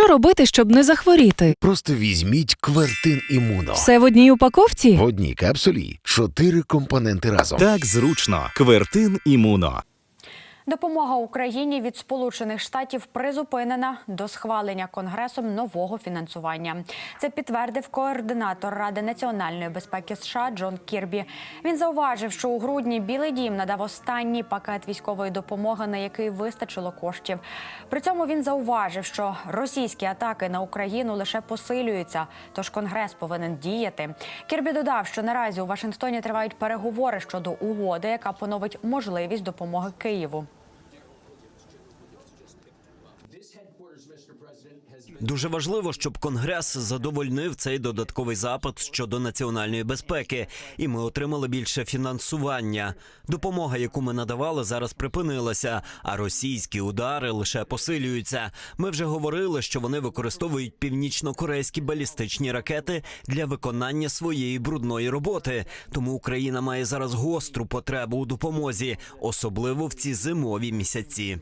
Що робити, щоб не захворіти? Просто візьміть квертин імуно. Все в одній упаковці? В одній капсулі чотири компоненти разом. Так зручно. Квертин імуно. Допомога Україні від Сполучених Штатів призупинена до схвалення Конгресом нового фінансування. Це підтвердив координатор Ради національної безпеки США Джон Кірбі. Він зауважив, що у грудні Білий Дім надав останній пакет військової допомоги, на який вистачило коштів. При цьому він зауважив, що російські атаки на Україну лише посилюються, тож Конгрес повинен діяти. Кірбі додав, що наразі у Вашингтоні тривають переговори щодо угоди, яка поновить можливість допомоги Києву. Дуже важливо, щоб Конгрес задовольнив цей додатковий запит щодо національної безпеки, і ми отримали більше фінансування. Допомога, яку ми надавали, зараз припинилася, а російські удари лише посилюються. Ми вже говорили, що вони використовують північно-корейські балістичні ракети для виконання своєї брудної роботи. Тому Україна має зараз гостру потребу у допомозі, особливо в ці зимові місяці.